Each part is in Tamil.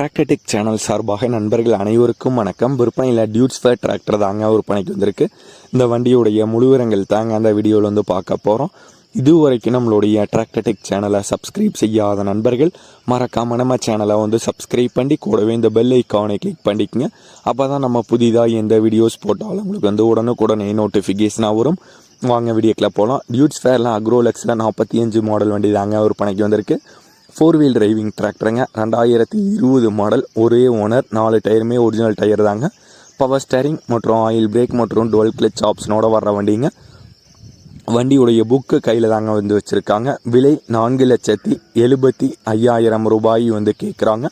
டிராக்டர்டெக் சேனல் சார்பாக நண்பர்கள் அனைவருக்கும் வணக்கம். விற்பனையில் டியூட்ஸ் ஃபேர் டிராக்டர் தாங்க விற்பனைக்கு வந்திருக்கு. இந்த வண்டியுடைய முழுவிரங்கள் தாங்க அந்த வீடியோவில் வந்து பார்க்க போகிறோம் இதுவரைக்கும் நம்மளுடைய டிராக்டர்டெக் சேனலை சப்ஸ்கிரைப் செய்யாத நண்பர்கள் மறக்காமல் நம்ம சேனலை வந்து சப்ஸ்கிரைப் பண்ணி கூடவே இந்த பெல் ஐக்கானை கிளிக் பண்ணிக்கங்க. அப்போ தான் நம்ம புதிதாக எந்த வீடியோஸ் போட்டாலும் உங்களுக்கு வந்து உடனுக்குடனே நோட்டிஃபிகேஷனாக வரும். வாங்க வீடியோக்கில் போகலாம் டியூட்ஸ் ஃபேர்லாம் அக்ரோலெக்ஸில் நாற்பத்தி அஞ்சு மாடல் வண்டி தாங்க விற்பனைக்கு வந்திருக்கு. ஃபோர் வீல் டிரைவிங் டிராக்டருங்க ரெண்டாயிரத்தி இருபது மாடல் ஒரே ஓனர் நாலு டயருமே ஒரிஜினல் டயர் தாங்க. பவர் ஸ்டேரிங் மற்றும் ஆயில் பிரேக் மற்றும் டுவெல் கிளச் ஆப்ஷனோட வர்ற வண்டிங்க. வண்டியுடைய புக்கு கையில் தாங்க வந்து வச்சுருக்காங்க. விலை நான்கு லட்சத்தி எழுபத்தி ஐயாயிரம் ரூபாய் வந்து கேட்குறாங்க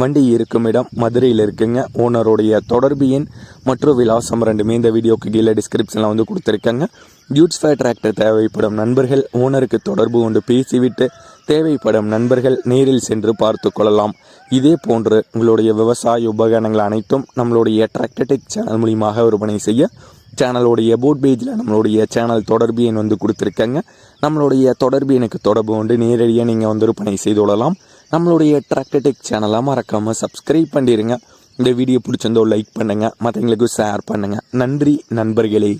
வண்டி இருக்கும் இடம் மதுரையில் இருக்குங்க. ஓனருடைய தொடர்பு எண் மற்றும் விலாசம் ரெண்டுமே இந்த வீடியோக்கு கீழே டிஸ்கிரிப்ஷனில் வந்து கொடுத்துருக்கேங்க. டியூட்ஸ் ஃபேர் டிராக்டர் தேவைப்படும் நண்பர்கள் ஓனருக்கு தொடர்பு கொண்டு பேசிவிட்டு தேவைப்படும் நண்பர்கள் நேரில் சென்று பார்த்து கொள்ளலாம். இதே போன்று உங்களுடைய விவசாய உபகரணங்கள் அனைத்தும் நம்மளுடைய ட்ராக்டெக் சேனல் மூலியமாக விற்பனை செய்ய சேனலுடைய போட் பேஜில் நம்மளுடைய சேனல் தொடர்பு எண் வந்து கொடுத்துருக்கேங்க. நம்மளுடைய தொடர்பு எனக்கு தொடர்பு கொண்டு நேரடியாக நீங்கள் வந்து விற்பனை செய்து கொள்ளலாம். நம்மளுடைய ட்ராக்டெக் சேனலாக மறக்காமல் சப்ஸ்கிரைப் பண்ணிடுங்க இந்த வீடியோ பிடிச்சிருந்தோ லைக் பண்ணுங்கள் மற்றவங்களுக்கு ஷேர் பண்ணுங்கள் நன்றி நண்பர்களே.